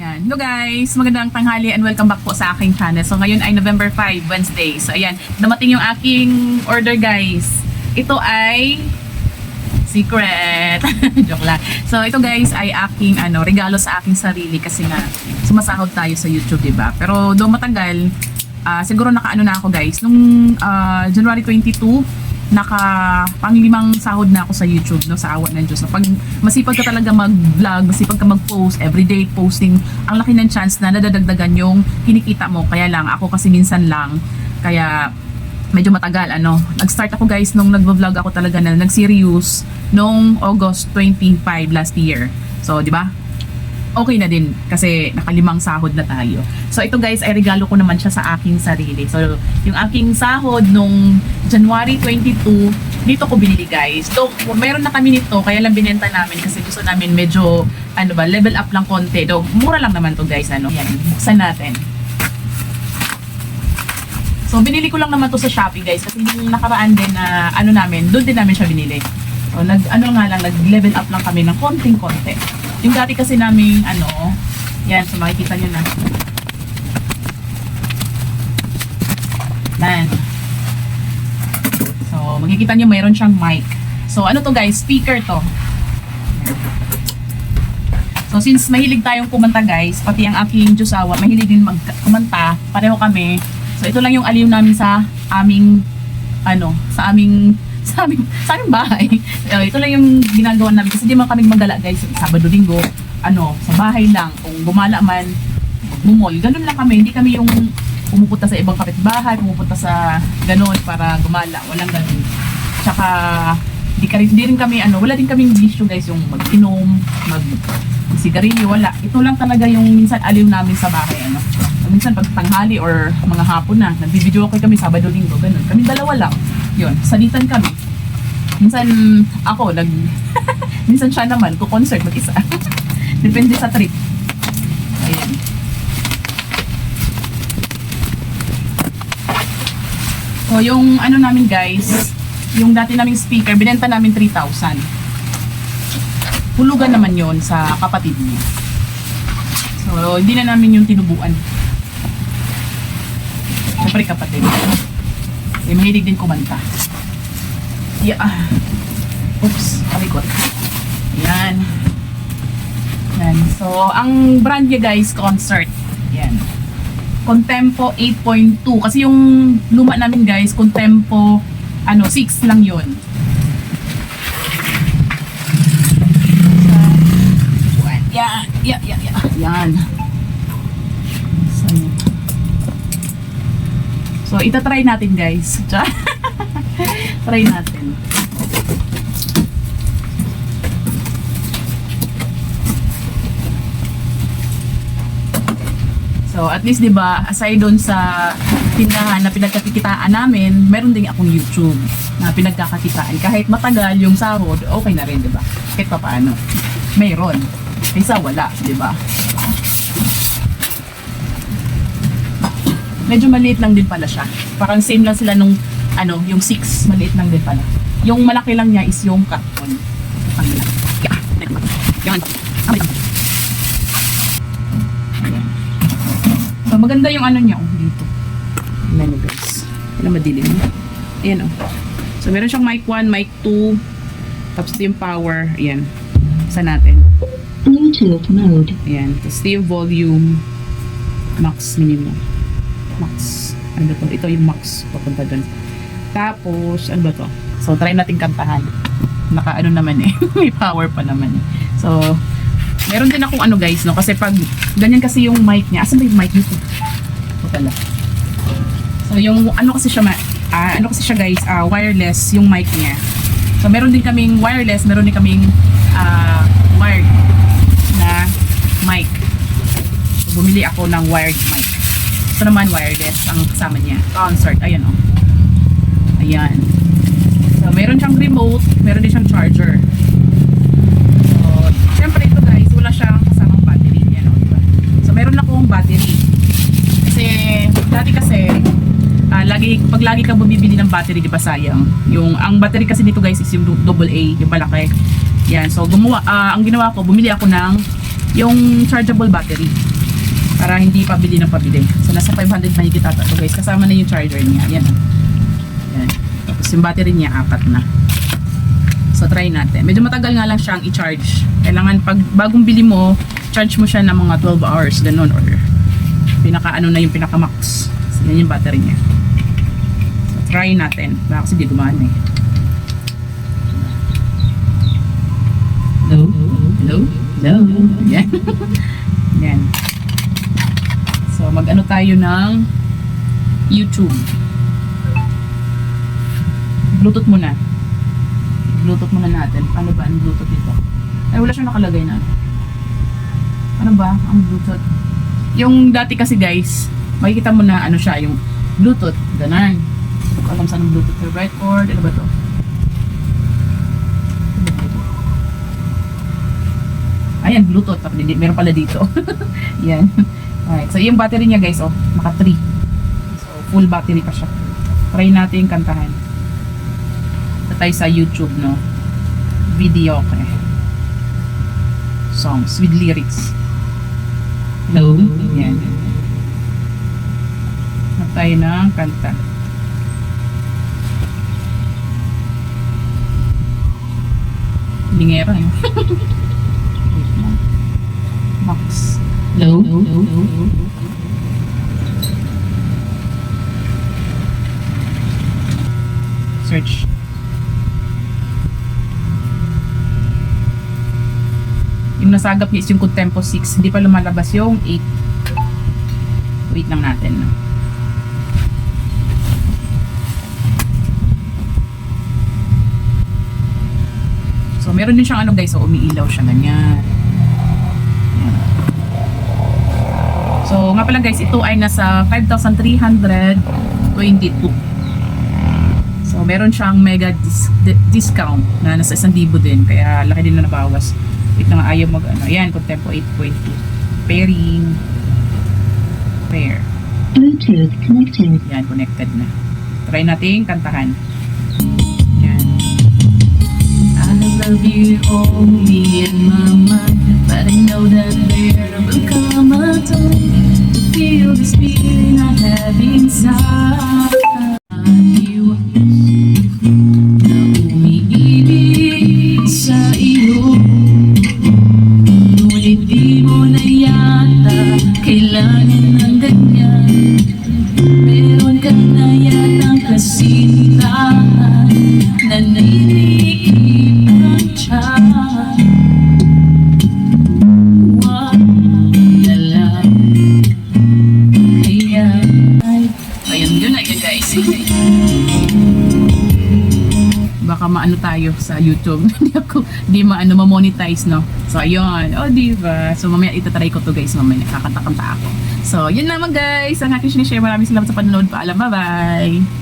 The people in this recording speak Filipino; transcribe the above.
Yan. Hello guys, magandang tanghali and welcome back po sa aking channel. So ngayon ay November 5, Wednesday. So ayan, dumating yung aking order guys. Ito ay secret. Joke lang. So ito guys ay aking ano, regalo sa aking sarili kasi nga sumasahod tayo sa YouTube, 'di ba? Pero do matagal, ah, siguro nakaano na ako guys. Nung ah, January 22, naka panglimang sahod na ako sa YouTube no sa awa ng Diyos. No, pag masipag ka talaga mag-vlog, masipag ka mag-post, everyday posting, ang laki ng chance na nadadagdagan yung kinikita mo. Kaya lang ako kasi minsan lang kaya medyo matagal ano. Nag-start ako guys nung nagvo-vlog ako talaga na nag-serious nung August 25 last year. So, di ba? Okay na din kasi nakalimang sahod na tayo. So ito guys ay regalo ko naman siya sa aking sarili. So yung aking sahod nung January 22, dito ko binili guys. So meron na kami nito kaya lang binenta namin kasi gusto namin medyo ano ba, level up lang konti. Do, mura lang naman to guys ano. Yan, buksan natin. So binili ko lang naman to sa Shopee guys kasi yung nakaraan din na ano namin, doon din namin siya binili. So nag ano nga lang, nag level up lang kami ng konting konti. Yung dati kasi namin ano, yan, so makikita nyo na. Yan. So makikita nyo mayroon siyang mic. So ano to guys, speaker to. So since mahilig tayong kumanta guys, pati ang aking Diyosawa, mahilig din mag kumanta, pareho kami. So ito lang yung aliw namin sa aming ano, sa aming sa aming, sa aming bahay. Uh, ito lang yung ginagawa namin kasi di man kami magala guys, Sabado, Linggo, ano, sa bahay lang. Kung gumala man, magmumol. Ganun lang kami, hindi kami yung pumupunta sa ibang kapitbahay, pumupunta sa ganun para gumala. Walang ganun. Tsaka, di, ka rin, di rin kami, ano, wala din kaming bisyo guys, yung mag-inom, mag sigarilyo, wala. Ito lang talaga yung minsan aliw namin sa bahay, ano. Minsan pag tanghali or mga hapon na, nagbibideo okay kami Sabado, Linggo, ganun. Kami dalawa lang. Yun, salitan kami. Minsan ako, nag... minsan siya naman, ko-concert mag-isa. Depende sa trip. Ayan. So, yung ano namin guys, yung dati naming speaker, binenta namin 3,000. Hulugan naman yon sa kapatid niya. So, hindi na namin yung tinubuan. Siyempre kapatid. Eh, mahilig din kumanta. Yeah. ah. Oops, palikot. Yan. Yan. So, ang brand niya guys, concert. Yan. Contempo 8.2. Kasi yung luma namin guys, Contempo ano, 6 lang yun. Yan, yan, yan, yan. Yan. So, itatry natin guys. Try natin. So, at least 'di ba, aside doon sa tindahan na pinagkakikitaan namin, meron din akong YouTube na pinagkakakitaan. Kahit matagal yung sahod, okay na rin, 'di ba? Kahit pa paano. Mayroon. Kaysa wala, 'di ba? Medyo maliit lang din pala siya. Parang same lang sila nung ano, yung 6, maliit lang din pala. Yung malaki lang niya is yung malaki. Yeah. Yan. Ayan. So, maganda yung ano niya, oh, dito. Nyo guys. Wala madilim. Ayan, oh. So, meron siyang mic 1, mic 2, tapos yung power. Ayan. Isa natin. Bluetooth mode. Ayan. Tapos yung volume. Max minimum. Max. Ano to? Ito yung max. Papunta dun. Tapos, ano ba to? So, try natin kantahan. Naka ano naman eh. May power pa naman eh. So, meron din akong ano guys, no? Kasi pag, ganyan kasi yung mic niya. Asan ba yung mic dito? Ito. So, yung ano kasi siya, ah, ano kasi siya guys, ah, wireless yung mic niya. So, meron din kaming wireless, meron din kaming ah, wired na mic. So, bumili ako ng wired mic. Ito naman wireless ang kasama niya. Concert. Ayan o. Ayan. So, meron siyang remote, meron din siyang charger. So, syempre ito guys, wala siyang kasamang battery. Yan o, diba? So, meron akong battery. Kasi, dati kasi, ah, lagi, pag lagi kang bumibili ng battery, di ba sayang? Yung, ang battery kasi dito guys is yung double A, yung malaki. Yan, so gumawa, ah, ang ginawa ko, bumili ako ng yung chargeable battery. Para hindi pabili ng pabili. So, nasa 500 mahigit ata to guys. Kasama na yung charger niya. Yan. Yan. Tapos yung battery niya, apat na. So, try natin. Medyo matagal nga lang siyang i-charge. Kailangan pag bagong bili mo, charge mo siya ng mga 12 hours, ganun. Or pinaka ano na yung pinaka max. So, yan yung battery niya. So, try natin. Baka kasi di gumana eh. Hello? Hello? Hello? Yan. Yan. So, mag-ano tayo ng YouTube. Bluetooth muna. Bluetooth muna natin. Paano ba ang Bluetooth dito? Ay, wala siyang nakalagay na. Ano ba ang Bluetooth? Yung dati kasi guys, makikita mo na ano siya, yung Bluetooth. Ganun. Hindi ko alam saan ang Bluetooth. Your right cord. Ano ba to? Ano? Ayan, Bluetooth. Meron pala dito. Yan. Alright. So, yung battery niya guys, oh, naka 3. So, full battery pa siya. Try natin kantahan. Ito tayo sa YouTube, no? Video, okay. Songs with lyrics. Hello? Yan. Hanap tayo ng kanta. Lingera, eh. Wait lang. Max. Hello? Search. Yung nasagap niya is yung Contempo 6. Hindi pa lumalabas yung 8. Wait lang natin. No? So, meron din siyang ano guys, so umiilaw siya ganyan. So, nga pala guys, ito ay nasa 5,322. So, meron siyang mega dis- di- discount na nasa 1,000 din. Kaya laki din na nabawas. Wait lang, ayaw mag ano. Ayan, Contempo 8.2. Pairing. Pair. Bluetooth connected. Yan, connected na. Try natin kantahan. Yan. I love you only in my mind But I know that there will come a time feel this feeling I have inside Baka maano tayo sa YouTube. Hindi ako Di maano ma-monetize no? So ayun O diba So mamaya itatry ko to guys. Mamaya kakanta-kanta ako. So yun naman guys. Ang aking sinishare. Maraming salamat sa panonood. Paalam. Bye bye